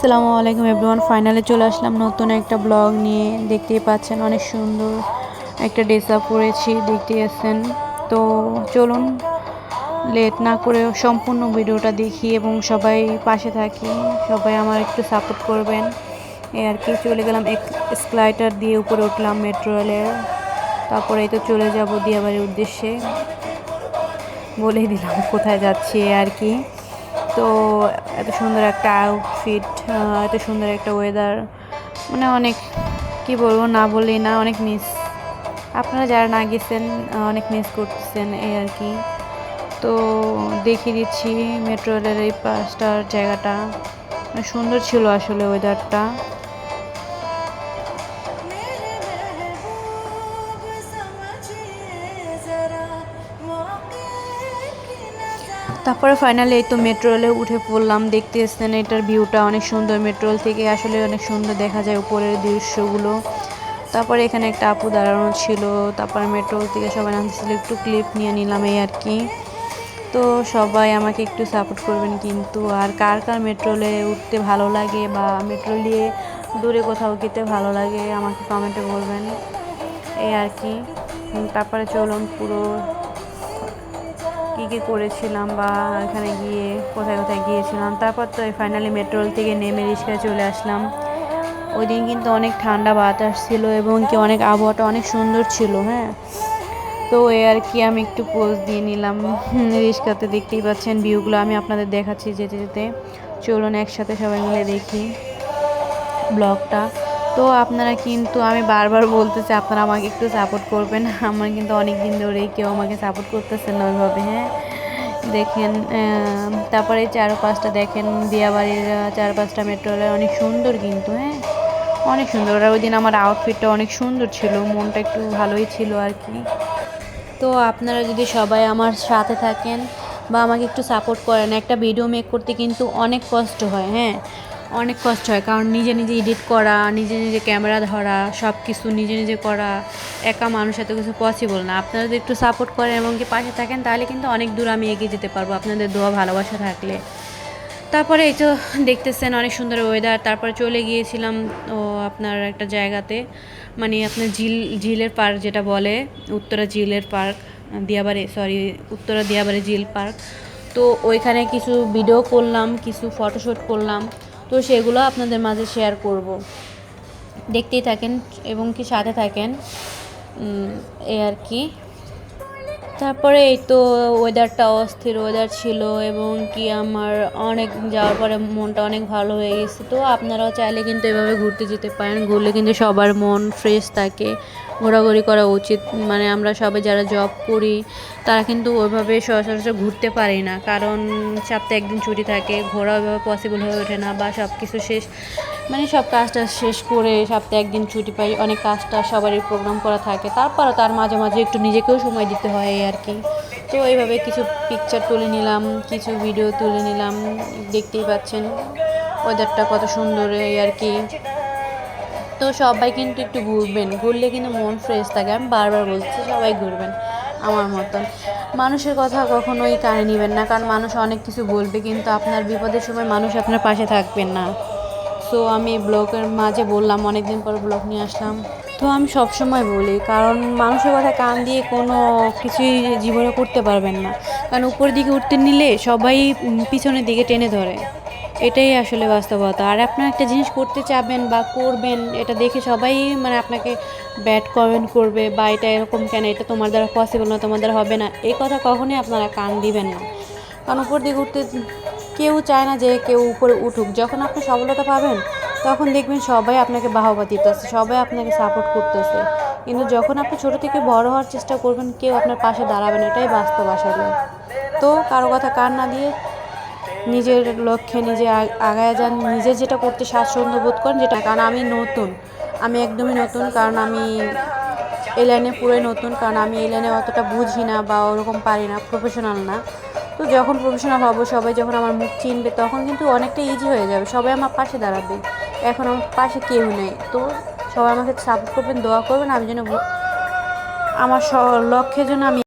আসসালামু আলাইকুম এভরিওয়ান। ফাইনালে চলে আসলাম নতুন একটা ব্লগ নিয়ে। দেখতেই পাচ্ছেন, অনেক সুন্দর একটা ড্রেস আপ করেছি দেখতে আছেন তো চলুন লেট না করে সম্পূর্ণ ভিডিওটা দেখি এবং সবাই পাশে থাকি, সবাই আমার একটু সাপোর্ট করবেন। এ আর কি, চলে গেলাম এক স্ক্লাইটার দিয়ে উপরে উঠলাম মেট্রো রেলের তারপরে তো চলে যাব দিয়াবাড়ির উদ্দেশ্যে। বলেই দিলাম কোথায় যাচ্ছি আর কি। তো এত সুন্দর একটা আউটফিট এত সুন্দর একটা ওয়েদার মানে অনেক, কি বলব, না বললেই না, অনেক মিস আপনারা যারা না গেছেন অনেক মিস করতেছেন এই আর কি। তো দেখিয়ে দিচ্ছি মেট্রো রেলের এই পাঁচটার জায়গাটা। মানে সুন্দর ছিল আসলে ওয়েদারটা তারপরে ফাইনালি এই তো মেট্রো রেলে উঠে পড়লাম। দেখতে এসছেন এটার ভিউটা অনেক সুন্দর মেট্রো রেল থেকে। আসলে অনেক সুন্দর দেখা যায় উপরের দৃশ্যগুলো। তারপরে এখানে একটা আপু দাঁড়ানো ছিল। তারপরে মেট্রো থেকে সবাই নামছিল একটু ক্লিপ নিয়ে নিলাম এই আর কি। তো সবাই আমাকে একটু সাপোর্ট করবেন কিন্তু আর কার কার মেট্রো রেলে উঠতে ভালো লাগে বা মেট্রো নিয়ে দূরে কোথাও যেতে ভালো লাগে আমাকে কমেন্টে বলবেন। এই আর কি। তারপরে চলুন পুরো কী কী করেছিলাম বা এখানে গিয়ে কোথায় কোথায় গিয়েছিলাম। তারপর তো ফাইনালি মেট্রোল থেকে নেমে রিক্সায় চলে আসলাম। ওই দিন কিন্তু অনেক ঠান্ডা বাতাস ছিল এবং কি অনেক আবহাওয়াটা অনেক সুন্দর ছিল হ্যাঁ। তো এই আর কি আমি একটু পোজ দিয়ে নিলাম। রিক্সাতে দেখতেই পাচ্ছেন ভিউগুলো আমি আপনাদের দেখাচ্ছি যেতে যেতে। চলুন একসাথে সবাই মিলে দেখি ব্লগটা তো আপনারা কিন্তু আমি বারবার বলতেছি, আপনারা আমাকে একটু সাপোর্ট করবেন। আমার কিন্তু অনেক দিন ধরেই কেউ আমাকে সাপোর্ট করতেছে না ওইভাবে হ্যাঁ? দেখেন তারপরে চার পাঁচটা দেখেন, দিয়াবাড়ির চার পাঁচটা মেট্রো অনেক সুন্দর কিন্তু হ্যাঁ? অনেক সুন্দর। আর ওই দিন আমার আউটফিটটা অনেক সুন্দর ছিল, মনটা একটু ভালোই ছিল আর কি। তো আপনারা যদি সবাই আমার সাথে থাকেন বা আমাকে একটু সাপোর্ট করেন, একটা ভিডিও মেক করতে কিন্তু অনেক কষ্ট হয় হ্যাঁ? অনেক কষ্ট হয়, কারণ নিজে নিজে এডিট করা, নিজে নিজে ক্যামেরা ধরা সব কিছু নিজে নিজে করা, একা মানুষ এত কিছু পসিবল না। আপনারা যদি একটু সাপোর্ট করেন এবং কি পাশে থাকেন, তাহলে কিন্তু অনেক দূর আমি এগিয়ে যেতে পারব আপনাদের দোয়া, ভালোবাসা থাকলে। তারপরে এই তো দেখতেছেন অনেক সুন্দর ওয়েদার তারপরে চলে গিয়েছিলাম, ও, আপনার একটা জায়গাতে মানে আপনার ঝিল, ঝিলের পার্ক যেটা বলে, উত্তরা ঝিলের পার্ক, দিয়াবাড়ি সরি উত্তরা দিয়াবাড়ি ঝিল পার্ক। তো ওইখানে কিছু ভিডিও করলাম, কিছু ফটোশ্যুট করলাম। তো সেগুলো আপনাদের মাঝে শেয়ার করব। দেখতেই থাকেন এবং কি সাথে থাকেন। এ আর কি। তারপরে এই তো ওয়েদারটা অস্থির ওয়েদার ছিল এবং কি আমার অনেক যাওয়ার পরে মনটা অনেক ভালো হয়ে গেছে। তো আপনারাও চাইলে কিন্তু এভাবে ঘুরতে যেতে পারেন। ঘুরলে কিন্তু সবার মন ফ্রেশ থাকে। ঘোরাঘুরি করা উচিত। মানে আমরা সবাই যারা জব করি, তারা কিন্তু ওইভাবে সচরাচর ঘুরতে পারি না। কারণ সপ্তাহে একদিন ছুটি থাকে, ঘোরা ওইভাবে পসিবল হয়ে ওঠে না বা সব কিছু শেষ মানে সব কাজটা শেষ করে সপ্তাহে একদিন ছুটি পাই, অনেক কাজটা সবারই প্রোগ্রাম করা থাকে। তারপরও তার মাঝে মাঝে একটু নিজেকেও সময় দিতে হয় আর কি। তো এইভাবে কিছু পিকচার তুলে নিলাম, কিছু ভিডিও তুলে নিলাম, দেখতেই পাচ্ছেন ওয়েদারটা কত সুন্দর এই আর কি। তো সবাই কিন্তু একটু ঘুরবেন, ঘুরলে কিন্তু মন ফ্রেশ থাকে। আমি বারবার বলছি, সবাই ঘুরবেন আমার মতন। মানুষের কথা কখনোই কানে নেবেন না, কারণ মানুষ অনেক কিছু বলবে, কিন্তু আপনার বিপদের সময় মানুষ আপনার পাশে থাকবেন না। সো আমি ব্লগের মাঝে বললাম অনেক দিন পর ব্লগ নিয়ে আসলাম। তো আমি সব সময় বলি, কারণ মানুষের কথা কান দিয়ে কোনো কিছুই জীবনে করতে পারবেন না। কারণ উপরের দিকে উঠতে নিলে সবাই পিছনের দিকে টেনে ধরে। এটাই আসলে বাস্তবতা। আর আপনার একটা জিনিস করতে চাবেন বা করবেন, এটা দেখে সবাই মানে আপনাকে ব্যাড কমেন্ট করবে বা এটা এরকম কেন, এটা তোমার দ্বারা পসিবল না, তোমার দ্বারা হবে না, এই কথা কখনোই আপনারা কান দিবেন না। কারণ উপর দিকে উঠতে কেউ চায় না যে কেউ উপরে উঠুক। যখন আপনি সফলতা পাবেন, তখন দেখবেন সবাই আপনাকে বাহবা দিতেছে, সবাই আপনাকে সাপোর্ট করতেছে। কিন্তু যখন আপনি ছোটো থেকে বড় হওয়ার চেষ্টা করবেন, কেউ আপনার পাশে দাঁড়াবেন এটাই বাস্তব আসলে। তো কারও কথা কান না দিয়ে নিজের লক্ষ্যে নিজে আগায় যান, নিজে যেটা করতে স্বাচ্ছন্দ্য বোধ করেন যেটা কারণ আমি নতুন। আমি একদমই নতুন, কারণ আমি এই লাইনে পুরোই নতুন, কারণ আমি এই লাইনে অতটা বুঝি না বা ওরকম পারি না প্রফেশনাল না। তো যখন প্রফেশনাল হব সবাই যখন আমার মুখ চিনবে তখন কিন্তু অনেকটা ইজি হয়ে যাবে, সবাই আমার পাশে দাঁড়াবে। এখন আমার পাশে কেউ নেই, তো সবাই আমাকে সাপোর্ট করবেন, দোয়া করবেন, আমি যেন আমার লক্ষ্যের জন্য আমি